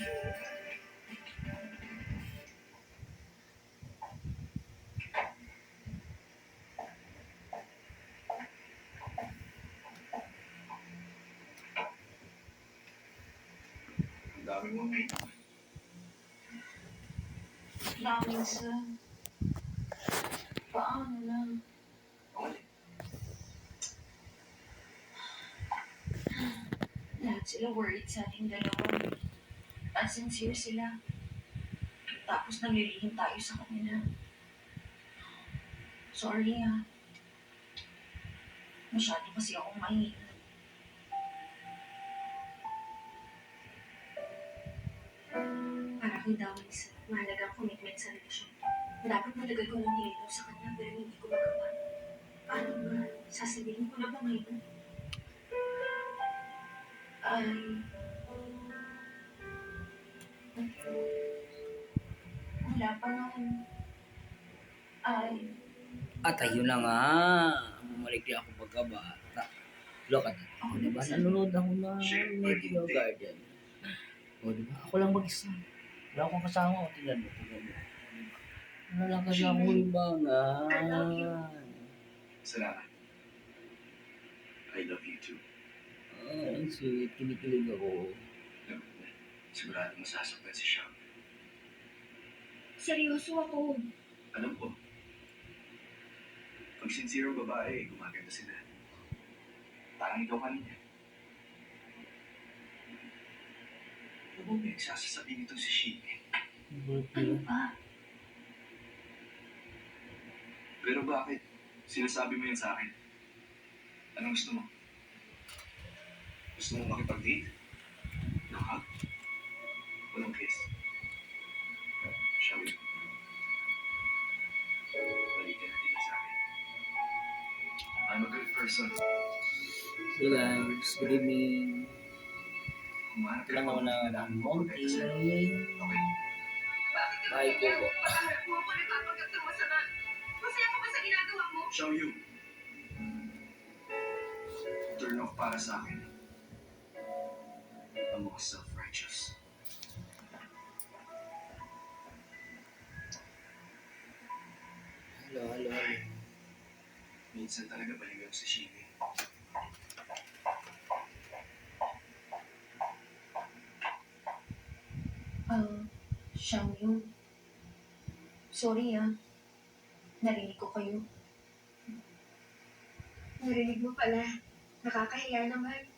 Dami mo Daming sa... Paano? Okay. Lahat sila worried sa ating dalawa. As sincere sila. Tapos nalilihim tayo sa kanila. Sorry ah. Masyado kasi akong mahina. Para kay Dawis, mahalaga ang commitment sa relasyon. Dapat matagal ko nang nilito sa kanya pero hindi ko magawa. Paano ba? Sasabihin ko na ba ngayon? Ay... Wala pa naman. Ay... At ayun na nga, bumalik din ako pagkabata. Look at ako, di ba? Nanonood ako ng Meteor Garden. O, di ba? Ako lang mag-isa. Wala akong kasama. O, tingnan mo, tingnan mo. Wala lang kasi ako libangan. Salamat. I love you too. Ah, ang sweet. Kinikilig ako. Sigurado masasaktan si Sean. Seryoso ako. Alam ko. Pag sincere ang babae, gumaganda sila. Parang ikaw kanina. Ano ba may sasasabihin ito si Shine? Ano ba? Pero bakit? Sinasabi mo yan sa akin. Anong gusto mo? Gusto mo makipag-date? Hug? Walang kiss? I'm a good person. So guys, good evening. Lang ako na ng Monty. Okay? Bye po po. Masaya ka ba sa ginagawa mo? Show you. Turn off para sa akin. Ang mga self-righteous. Minsan talaga baligaw si Shine. Ah, siyang yun. Sorry ah. Narinig ko kayo. Narinig mo pala. Nakakahiya naman.